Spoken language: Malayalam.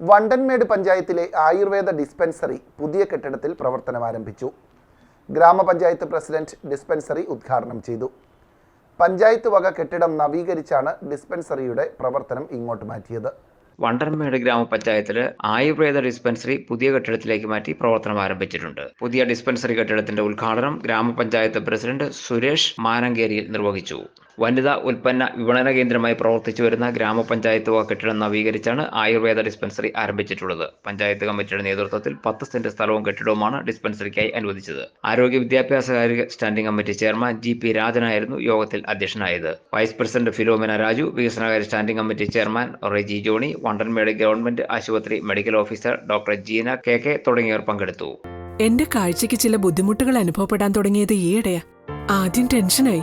വണ്ടൻമേട് പഞ്ചായത്തിലെ ആയുർവേദ ഡിസ്പെൻസറി പുതിയ കെട്ടിടത്തിൽ പ്രവർത്തനം ആരംഭിച്ചു. ഗ്രാമപഞ്ചായത്ത് പ്രസിഡന്റ് ഡിസ്പെൻസറി ഉദ്ഘാടനം ചെയ്തു. പഞ്ചായത്ത് വക കെട്ടിടം നവീകരിച്ചാണ് ഡിസ്പെൻസറിയുടെ പ്രവർത്തനം ഇങ്ങോട്ട് മാറ്റിയത്. വണ്ടൻമേട് ഗ്രാമപഞ്ചായത്തിൽ ആയുർവേദ ഡിസ്പെൻസറി പുതിയ കെട്ടിടത്തിലേക്ക് മാറ്റി പ്രവർത്തനം ആരംഭിച്ചിട്ടുണ്ട്. പുതിയ ഡിസ്പെൻസറി കെട്ടിടത്തിന്റെ ഉദ്ഘാടനം ഗ്രാമപഞ്ചായത്ത് പ്രസിഡന്റ് സുരേഷ് മാനങ്കേരിയിൽ നിർവഹിച്ചു. വനിതാ ഉൽപ്പന്ന വിപണന കേന്ദ്രമായി പ്രവർത്തിച്ചു വരുന്ന ഗ്രാമപഞ്ചായത്ത് കെട്ടിടം നവീകരിച്ചാണ് ആയുർവേദ ഡിസ്പെൻസറി ആരംഭിച്ചിട്ടുള്ളത്. പഞ്ചായത്ത് കമ്മിറ്റിയുടെ നേതൃത്വത്തിൽ പത്ത് സെന്റ് സ്ഥലവും കെട്ടിടവുമാണ് ഡിസ്പെൻസറിക്കായി അനുവദിച്ചത്. ആരോഗ്യ വിദ്യാഭ്യാസ കാര്യ standing committee chairman G P രാജനായിരുന്നു യോഗത്തിൽ അധ്യക്ഷനായത്. വൈസ് പ്രസിഡന്റ് ഫിലോമിന രാജു വികസനകാര്യ standing committee chairman Reji Johny Vandanmedu government ആശുപത്രി medical officer doctor Jeena K K തുടങ്ങിയവർ പങ്കെടുത്തു. എന്റെ കാഴ്ചയ്ക്ക് ചില ബുദ്ധിമുട്ടുകൾ അനുഭവപ്പെടാൻ തുടങ്ങിയത് ഈയിടെയാ. ആദ്യം ടെൻഷനായി.